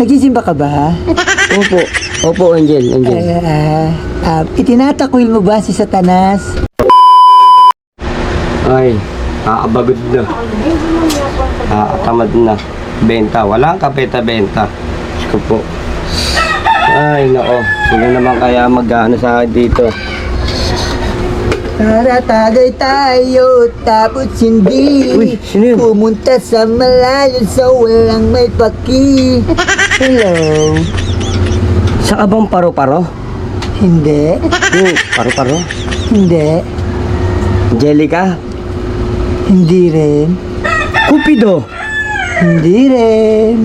Nagsisimba ka ba? Opo. Opo, Angel. Angel. Ah, ah, itinatakwil mo ba si Satanas? Ay, aabagod na. Aatamad na. Benta. Wala kang kapeta-benta. Ko po. Ay, nako. Sino naman kaya mag-ano sa akin dito? Para tagay tayo, tapos hindi Uy, sino yun? Pumunta sa malayo sa walang may paki Hello? Sa abang paro-paro? Hindi? Yung paro-paro? Hindi? Angelica? Hindi rin? Cupido? Hindi rin?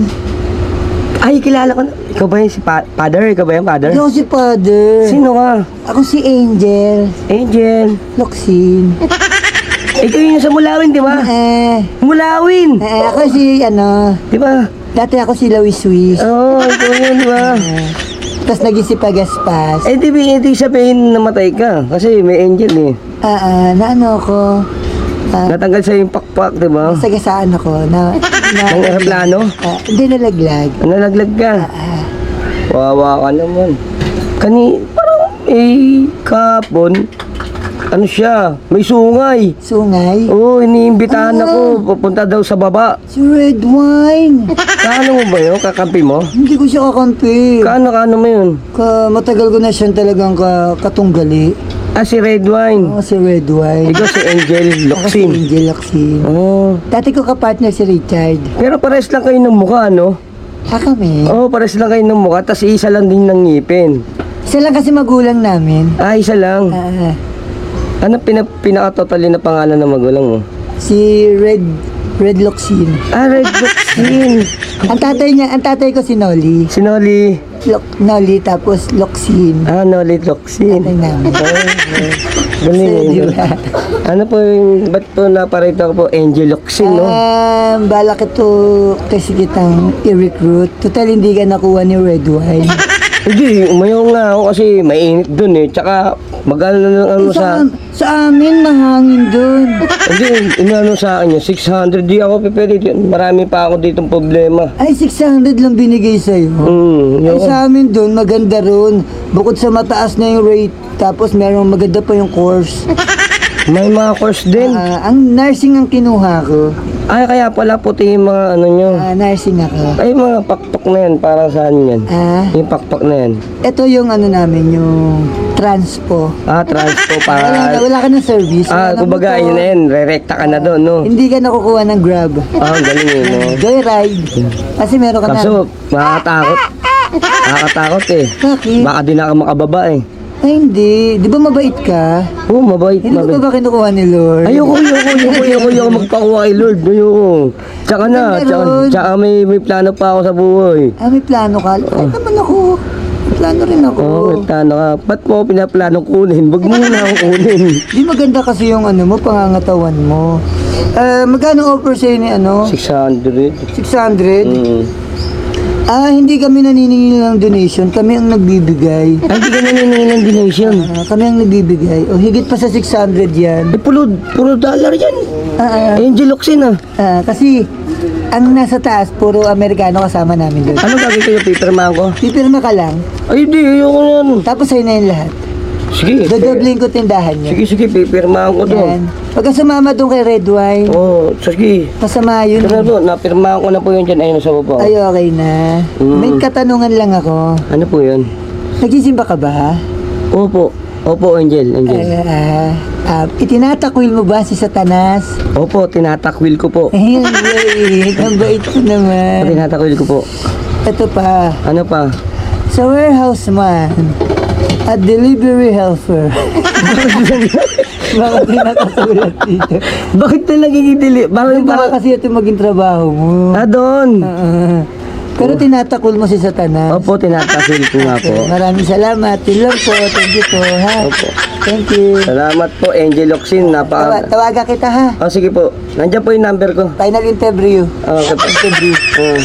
Ay, kilala ko na. Ikaw ba yung si pa- Father? Ikaw ba yung Father? Ako si Father Sino ka? Ako si Angel Angel. Loxin Ikaw yung sa Mulawin, di ba? Eh, Mulawin! eh, ako si ano Di ba? Dati ako si Louis Swiss Oo, oh, ikaw yun, di ba? Tapos naging si Pagaspas Eh, di, di sabihin namatay ka. Kasi may angel eh. Ah, ah, na ano ako ah, Natanggal sa yung pakpak, di ba? Sagasaan ako na, na Ng aeroplano? Ah, Hindi nalaglag Nalaglag ka. Ah, Wawa ka naman. Kani, parang, eh, kapon, ano siya, may sungay. Sungay Oo, oh, iniimbitahan ako, papunta daw sa baba. Si Red Wine Kaano mo ba yun? Kakampi mo? Hindi ko siya kakampi Kaano, kaano mo yun? ka, Matagal ko na siyang talagang ka, katunggali Ah, si Red Wine. Ako si Red Wine Ikaw si Angel Ako si Locsin. Angel Locsin Oo. Dati ko kapartner si Richard Pero pares lang kayo ng mukha, no? Ah kami Oo, pares lang kayo ng mukha, tas isa lang din ng ngipin. Isa lang kasi magulang namin Ah, isa lang. Ah, Ano pina, pinaka-totally na pangalan ng magulang mo? Si Red Red Locsin Ah, Red Locsin. Ang tatay niya, ang tatay ko si Nolly Sinoli. Loc, Nolly tapos Locsin Ah, Noli Locsin. Tatay namin Galing? Ano po yung, ba't po naparito po Angel Locsin, no? Um, balak ito kasi kitang i-recruit. Total, hindi ka nakuha ni Red Wine. Hindi, umayaw nga ako kasi mainit dun eh. Tsaka, mag-ano na lang ano sa, sa... sa amin, mahangin dun. Hindi, inano sa akin yun, 600 di ako pipili. Marami pa ako ditong problema. Ay, 600 lang binigay sa'yo. Hmm, Ay, yun. sa amin dun, maganda ron. Bukod sa mataas na yung rate, tapos meron maganda pa yung course. May mga course din. Ah, ang nursing ang kinuha ko. Ay, kaya pala puti yung mga ano nyo. Ah, nursing ako. Ay, mga pakpak na yan. Para saan yan? Ah, Yung pakpak na yan. ito yung ano namin, yung transpo. Ah, transpo Wala, para... wala ka ng service. Ah, wala kumbaga, yun na yan. Re-recta ka na doon, no? Hindi ka nakukuha ng grab. Ah, ang galing yun, no? Joyride. Kasi meron ka na. Kaso, makakatakot. Nakakatakot eh. Bakit? Baka di na ako makababa eh. Ay, hindi. Di ba mabait ka? Oo, mabait, Hindi ko mabait. ba kinukuha ni Lord? Ayoko, ayoko, ayoko, ayoko, ayoko magpakuha kay Lord. Ayoko. Tsaka na, tsaka, tsaka may, may plano pa ako sa buhay. Ah, may plano ka? Ay, naman ako. Plano rin ako. Oo, oh, may plano ka. Ba't mo pinaplano kunin? Wag mo na ako kunin. Di maganda kasi yung ano mo, pangangatawan mo. Ah, magkano offer sa'yo ni ano? 600. 600? Mm. Ah, hindi kami naniningil ng donation. Kami ang nagbibigay. Ay, di ka naniningin ng donation. Ah, kami ang nagbibigay. O, higit pa sa 600 yan. Eh, puro, puro dollar yan. Ah, ah, Angel Oxin ah. ah, kasi, ang nasa taas, puro Amerikano kasama namin doon. Ano gagawin ko yung paperman ko? Pipirma ka lang, Ay, di, ayoko yan. tapos sa'yo na yung lahat. Sige. Dodobling ko tindahan niya. Sige, sige, paperman ko to. Yan. Pagka sumama doon kay Red Wine, Oo, oh, sige. masama yun. Pero po, napirmahan ko na po yun dyan. Ayun sa baba. Ay, okay na. Mm. May katanungan lang ako. Ano po yun? Nagsisimba ka ba? Opo. Opo, Angel. Angel. Ah, ah, itinatakwil mo ba si Satanas? Opo, tinatakwil ko po. Ang bait. Ang bait ko naman. Tinatakwil ko po. Ito pa. Ano pa? Sa warehouse man, at delivery helper. Bakit di nakasulat dito? Bakit na nagigidili? Bakit Baka ba? kasi ito maging trabaho mo. Ah, doon. Ah, pero tinatakul mo si Satanas. Opo, tinatakwil ko nga po. Okay, maraming salamat. Yun lang po. Thank you po, ha? Opo. Thank you. Salamat po, Angel Oxin. Tawa, Napaka... tawagan kita, ha? Oh, sige po. Nandiyan po yung number ko. Final interview. Oh, okay po. Interview. Oh.